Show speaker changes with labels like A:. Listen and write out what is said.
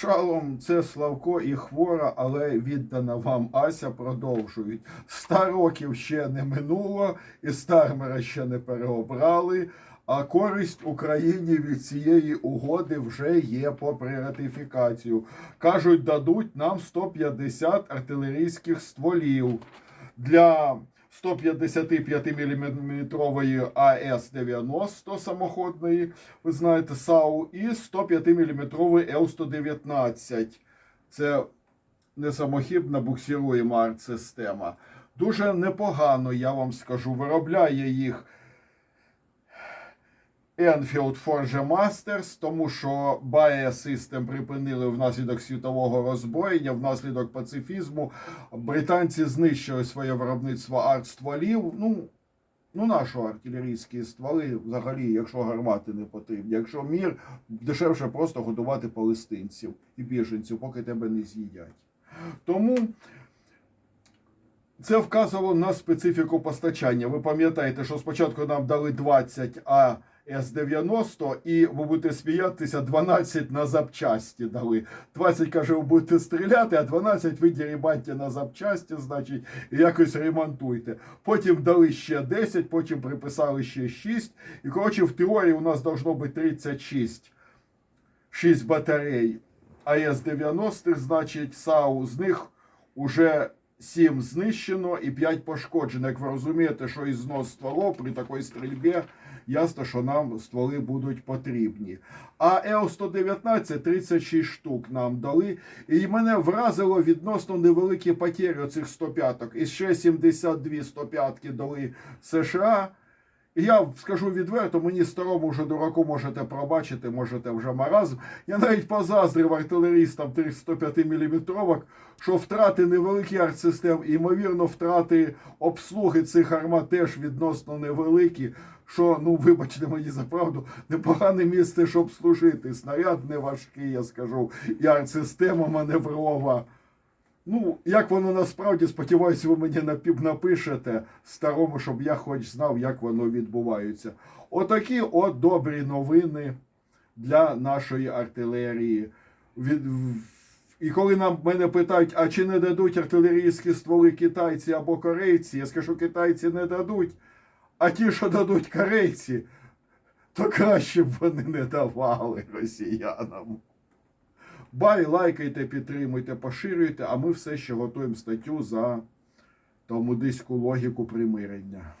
A: Шалом, це Славко і хвора, але віддана вам Ася продовжують. Ста років ще не минуло, і Стармера ще не переобрали. А користь Україні від цієї угоди вже є попри ратифікацію. Кажуть, дадуть нам 150 артилерійських стволів для 155 мм АС-90 самоходної, ви знаєте, САУ, і 105 мм Л-119. Це не самохідна буксируєма арт-система. Дуже непогано, я вам скажу, виробляє їх Enfield Forge Masters, тому що Bae System припинили внаслідок світового роззброєння, внаслідок пацифізму. Британці знищили своє виробництво арт-стволів. Ну, ну нащо артилерійські стволи взагалі, якщо гармати не потрібні. Якщо мір, дешевше просто годувати палестинців і біженців, поки тебе не з'їдять. Тому це вказувало на специфіку постачання. Ви пам'ятаєте, що спочатку нам дали 20, а С-90, і ви будете сміятися, 12 на запчасті дали. 20, каже, ви будете стріляти, а 12 ви дірібаньте на запчасті, значить, і якось ремонтуйте. Потім дали ще 10, потім приписали ще 6. І, коротше, в теорії у нас должно бути 36. 6 батарей АЕС-90, значить, САУ, з них уже 7 знищено і 5 пошкоджено. Як ви розумієте, що і знос стволов при такій стрільбі, ясно, що нам стволи будуть потрібні. А ЕО-119 36 штук нам дали. І мене вразило відносно невеликі потері оцих 105-ок. І ще 72 105-ки дали США. Я скажу відверто, мені старому вже дураку можете пробачити, можете вже маразм. Я навіть позаздрив артилерістам 305 мм, що втрати невеликі артсистем, і, ймовірно, втрати обслуги цих армат теж відносно невеликі. Що, ну вибачте мені за правду, непогане місце, щоб служити. Снаряд не важкий, я скажу, і артсистема маневрова. Ну, як воно насправді, сподіваюся, ви мені напишете старому, щоб я хоч знав, як воно відбувається. Отакі от добрі новини для нашої артилерії. І коли нам мене питають, а чи не дадуть артилерійські стволи китайці або корейці, я скажу, китайці не дадуть, а ті, що дадуть корейці, то краще б вони не давали росіянам. Бай, лайкайте, підтримуйте, поширюйте, а ми все ще готуємо статтю за талмудиську логіку примирення.